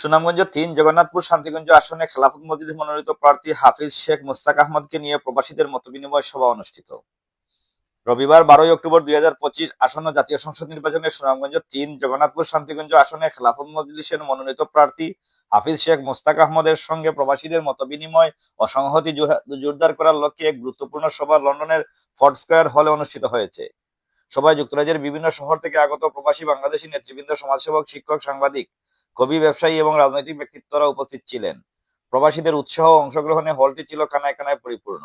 সুনামগঞ্জ তিন, জগন্নাথপুর, শান্তিগঞ্জ আসনে খেলাফত মসজিদ মনোনীত প্রার্থী হাফিজ শেখ মুস্তাক আহমদকে নিয়ে প্রবাসীদের মতবিনিময় সভা অনুষ্ঠিত। রবিবার বারোই অক্টোবর দুই হাজার পঁচিশ আসন্ন জাতীয় সংসদ নির্বাচনে সুনামগঞ্জ তিন, জগন্নাথপুর, শান্তিগঞ্জ আসনে খেলাফত মজলিসের মনোনীত প্রার্থী হাফিজ শেখ মুস্তাক আহমদের সঙ্গে প্রবাসীদের মতবিনিময় ও সংহতি জোরদার করার লক্ষ্যে এক গুরুত্বপূর্ণ সভা লন্ডনের ফোর্ট স্কোয়ার হলে অনুষ্ঠিত হয়েছে। সভায় যুক্তরাজ্যের বিভিন্ন শহর থেকে আগত প্রবাসী বাংলাদেশী নেতৃবৃন্দ, সমাজসেবক, শিক্ষক, সাংবাদিক কবি, ব্যবসায়ী এবং রাজনৈতিক ব্যক্তিত্বরা উপস্থিত ছিলেন। প্রবাসীদের উৎসাহ অংশগ্রহণে হলটি ছিল কানায় কানায় পরিপূর্ণ।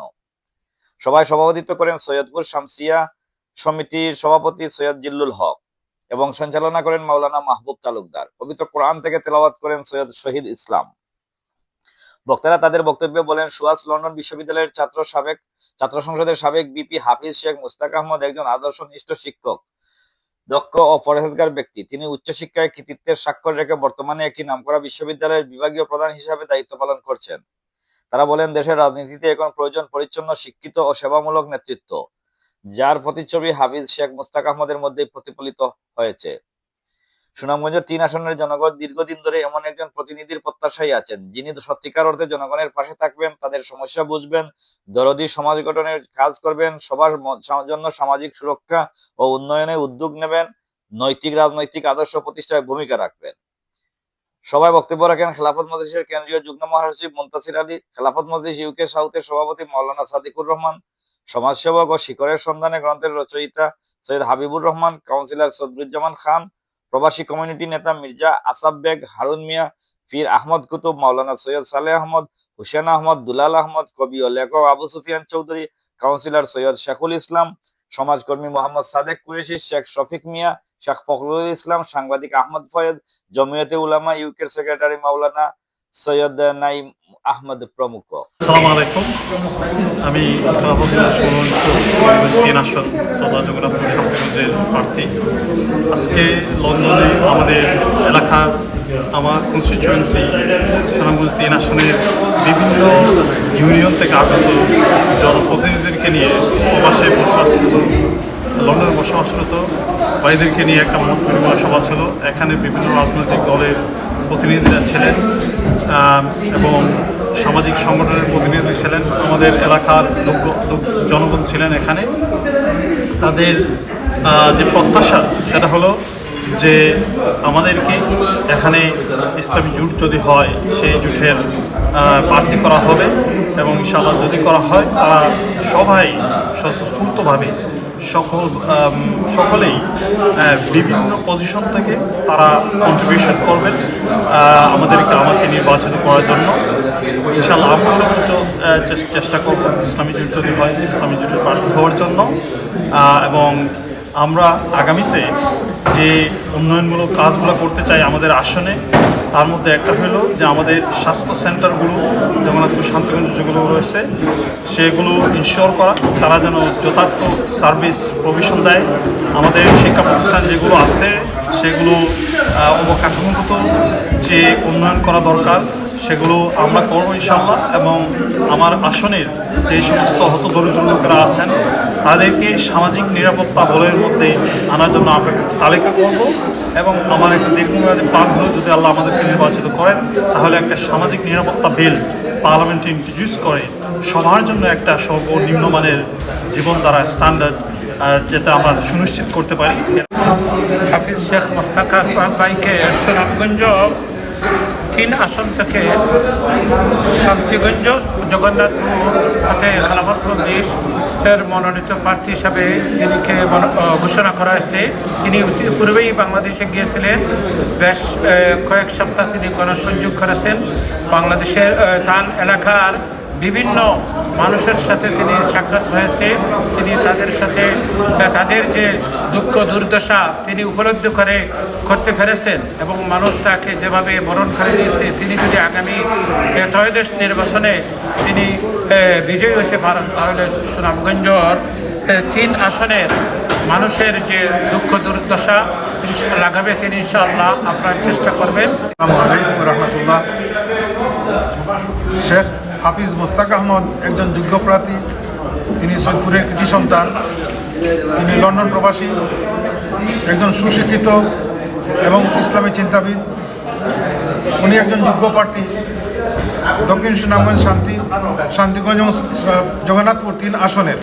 সভায় সভাপতিত্ব করেন সৈয়দপুর শামসিয়া সমিতির সভাপতি সৈয়দ জিল্লুল হক এবং সঞ্চালনা করেন মাওলানা মাহবুব তালুকদার। পবিত্র কোরআন থেকে তেলাওয়াত করেন সৈয়দ শহীদ ইসলাম। বক্তারা তাদের বক্তব্যে বলেন, সুয়াস লন্ডন বিশ্ববিদ্যালয়ের ছাত্র সাবেক, ছাত্র সংসদের সাবেক বিপি হাফিজ শেখ মুস্তাক আহমদ একজন আদর্শনিষ্ঠ শিক্ষক। দক্ষ ও পরহেজগার ব্যক্তি। তিনি উচ্চশিক্ষায় কৃতিত্বের স্বাক্ষর রেখে বর্তমানে একটি নামকরা বিশ্ববিদ্যালয়ের বিভাগীয় প্রধান হিসাবে দায়িত্ব পালন করছেন। তারা বলেন, দেশের রাজনীতিতে এখন প্রয়োজন পরিচ্ছন্ন, শিক্ষিত ও সেবামূলক নেতৃত্ব, যার প্রতিচ্ছবি হাফিজ শেখ মুস্তাক আহমদের মধ্যে প্রতিফলিত হয়েছে। সুনামগঞ্জ তিন আসনের জনগণ দীর্ঘদিন ধরে এমন একজন প্রতিনিধির প্রত্যাশায় আছেন। যিনি সত্যিকার অর্থে জনগণের পাশে থাকবেন, তাদের সমস্যা বুঝবেন, দরদি সমাজ গঠনের কাজ করবেন, সবার জন্য সামাজিক সুরক্ষা ও উন্নয়নে উদ্যোগ নেবেন, নৈতিক রাজনৈতিক আদর্শ প্রতিষ্ঠায় ভূমিকা রাখবেন। সবাই বক্তব্য রাখেন খেলাফত মজলিসের কেন্দ্রীয় যুগ্ম মহাসচিব মুন্তাসির আলী, খেলাফত মজলিস ইউকে সাউথের সভাপতি মৌলানা সাদিকুর রহমান, সমাজসেবক ও শিকরের সন্ধানে গ্রন্থের রচয়িতা সৈয়দ হাবিবুর রহমান, কাউন্সিলর সদরুজ্জামান খান প্রবাসী কমিউনিটি নেতা মির্জা আসাব বেগ হারুন মিয়া ফির আহমদ কুতুব, মাওলানা সৈয়দ সালে আহমদ, হুসেন আহমদ, দুলাল আহমদ, কবি ও লেখক আবু সুফিয়ান চৌধুরী কাউন্সিলর সৈয়দ শেখুল ইসলাম সমাজকর্মী মোহাম্মদ সাদেক কুরেশি শেখ শফিক মিয়া, শেখ ফখরুল ইসলাম সাংবাদিক আহমদ ফয়েদ, জমিয়তে উলামা, ইউকের সেক্রেটারি মাওলানা সৈয়দ নাইম আহমদ প্রমুখ। আসসালামু আলাইকুম। আমি প্রার্থী। আজকে লন্ডনে আমাদের এলাকার আমার কনস্টিচুয়েন্সি সুনামগঞ্জ তিন আসনের বিভিন্ন ইউনিয়ন থেকে আগত জনপ্রতিনিধিদেরকে নিয়ে প্রবাসে বসবাসরত লন্ডনে বসবাসরত ভাইদেরকে নিয়ে একটা মত বিনিময় সভা ছিল। এখানে বিভিন্ন রাজনৈতিক দলের প্রতিনিধিরা ছিলেন। এবং সামাজিক সংগঠনের প্রতিনিধি ছিলেন আমাদের এলাকার লোক- লোক- জনগণ ছিলেন এখানে। তাদের যে প্রত্যাশা, সেটা হলো যে আমাদেরকে এখানে ইসলামী জুট যদি হয়, সেই জুটের প্রার্থী করা হবে এবং ইনশাআল্লাহ যদি করা হয়, তারা সবাই স্বতঃস্ফূর্তভাবে সকল সকলেই বিভিন্ন পজিশন থেকে তারা কন্ট্রিবিউশন করবেন আমাদেরকে আমাকে নির্বাচিত করার জন্য। ইনশাআল্লাহ আমরা সর্বোচ্চ চেষ্টা করব ইসলামী জোট যদি হয় ইসলামী জোটের প্রার্থী হওয়ার জন্য। এবং আমরা আগামীতে যে উন্নয়নমূলক কাজগুলো করতে চাই আমাদের আসনে, তার মধ্যে একটা হলো যে আমাদের স্বাস্থ্য সেন্টারগুলো, জগন্নাথপুর শান্তিগঞ্জ যেগুলো রয়েছে, সেগুলো ইনশিওর করা, তারা যেন যথার্থ সার্ভিস প্রভিশন দেয়। আমাদের শিক্ষা প্রতিষ্ঠান যেগুলো আছে, সেগুলো অবকাঠামোগত যে উন্নয়ন করা দরকার, সেগুলো আমরা করব ইনশাল্লাহ এবং আমার আসনের যে সমস্ত হতদরিদ্র লোকেরা আছেন, তাদেরকে সামাজিক নিরাপত্তা বলের মধ্যে আনার জন্য আমরা একটা তালিকা করব এবং আমার একটা দীর্ঘমেয়াদী প্ল্যান হলো যদি আল্লাহ আমাদেরকে নির্বাচিত করেন, তাহলে একটা সামাজিক নিরাপত্তা বিল পার্লামেন্টে ইন্ট্রোডিউস করে, সবার জন্য একটা সর্বনিম্নমানের জীবন দ্বারা স্ট্যান্ডার্ড যেটা আমরা সুনিশ্চিত করতে পারি। হাফিজ শেখ মোস্তাক ভাইকে সুনামগঞ্জ তিন আসন থেকে শান্তিগঞ্জ জগন্নাথপুর হাতে মজলিস এর মনোনীত প্রার্থী হিসাবে তিনিকে ঘোষণা করা হয়েছে, তিনি পূর্বেই বাংলাদেশে গিয়েছিলেন। বেশ কয়েক সপ্তাহ তিনি গণসংযোগ করেছেন। বাংলাদেশের তার এলাকার বিভিন্ন মানুষের সাথে তিনি সাক্ষাৎ হয়েছে। তিনি তাদের সাথে তাদের যে দুঃখ, দুর্দশা তিনি উপলব্ধি করে করতে পেরেছেন এবং মানুষ তাকে যেভাবে বরণ করে দিয়েছে, তিনি যদি আগামী ত্রয়োদশ নির্বাচনে তিনি বিজয়ী হতে পারেন, তাহলে সুনামগঞ্জর তিন আসনের মানুষের যে দুঃখ, দুর্দশা লাগাবে তিনি ইনশাআল্লাহ আপনার চেষ্টা করবেন। রহমতুল্লাহ। শেখ হাফিজ মোস্তাক আহমদ, একজন যোগ্য প্রার্থী, তিনি সৈয়দপুরের কৃতি সন্তান, তিনি লন্ডন প্রবাসী, একজন সুশিক্ষিত এবং ইসলামী চিন্তাবিদ। উনি একজন যোগ্য প্রার্থী। দক্ষিণ সুনামগঞ্জ শান্তি, শান্তিগঞ্জ এবং জগন্নাথপুর তিন আসনের।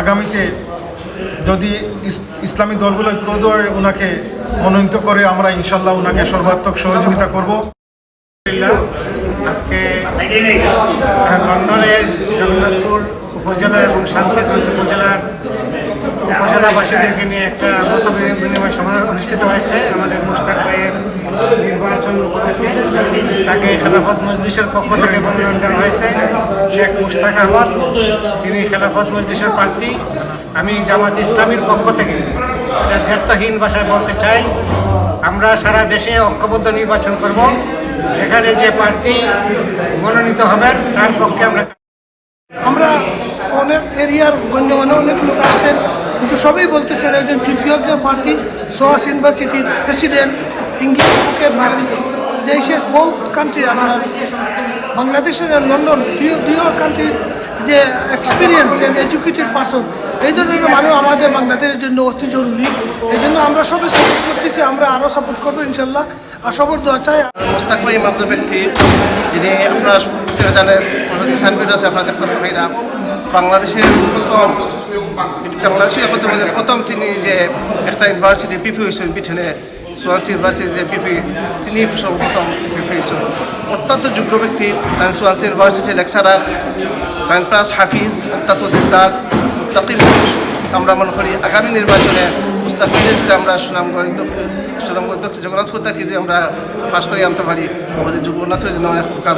আগামীতে যদি ইসলামী দলগুলো ঐক্যদয় ওনাকে মনোনীত করে, আমরা ইনশাল্লাহ ওনাকে সর্বাত্মক সহযোগিতা করব। আজকে লন্ডনে জগন্নাথপুর উপজেলা এবং শান্তিগঞ্জ উপজেলার উপজেলাবাসীদেরকে নিয়ে একটা মত বিনিময় সভা অনুষ্ঠিত হয়েছে। আমাদের মুস্তাক ভাইয়ের নির্বাচন উপলক্ষে তাকে খেলাফত মজলিসের পক্ষ থেকে মনোনয়ন দেওয়া হয়েছে। শেখ মুস্তাক আহমদ তিনি খেলাফত মজলিসের প্রার্থী, আমি জামাত ইসলামীর পক্ষ থেকে এটা ভাষায় বলতে চাই। আমরা সারা দেশে ঐক্যবদ্ধ নির্বাচন করব। সেখানে যে প্রার্থী মনোনীত হবেন, তার পক্ষে আমরা আমরা অনেক এরিয়ার গণ্যমান্য অনেক লোক আছেন, কিন্তু সবাই বলতেছেন একজন যোগ্য প্রার্থী সোয়াস ইউনিভার্সিটির প্রেসিডেন্ট বুকে দেশের বহুত কান্ট্রি আপনার বাংলাদেশের লন্ডন, দুই দুই কান্ট্রি যে এক্সপিরিয়েন্স এন্ড এডুকেটেড পার্সন এই ধরনের মানুষ আমাদের বাংলাদেশের জন্য অতি জরুরি, এই জন্য আমরা সবাই সাপোর্ট করতেছি, আমরা আরও সাপোর্ট করব ইনশাল্লাহ। আর সবার দোয়া চাই। মোস্তাক ভাই মামদুর ব্যক্তি, যিনি আপনারা জানেন সার্ভিস আছে, আপনারা দেখতে পাচ্ছেন বাংলাদেশের প্রথম বাংলাদেশের প্রথম তিনি যে একটা ইউনিভার্সিটি পিপি হয়েছেন, পিছনে সোয়ান্সি ইউনিভার্সিটির যে পিপি তিনি সর্বপ্রথম পিপি হয়েছেন। অত্যন্ত যোগ্য ব্যক্তি সোয়ান্সি ইউনিভার্সিটির লেকচারার প্লাস হাফিজ, অত্যন্ত দিনদার। মুত্তাকি মানুষ আমরা মনে করি আগামী নির্বাচনে মুস্তাকিমের যদি আমরা সুনামগঞ্জ সুনামগঞ্জ জগন্নাথপুর থেকে যদি আমরা ফাঁস করে আনতে পারি, আমাদের যুবনাথের জন্য অনেক উপকার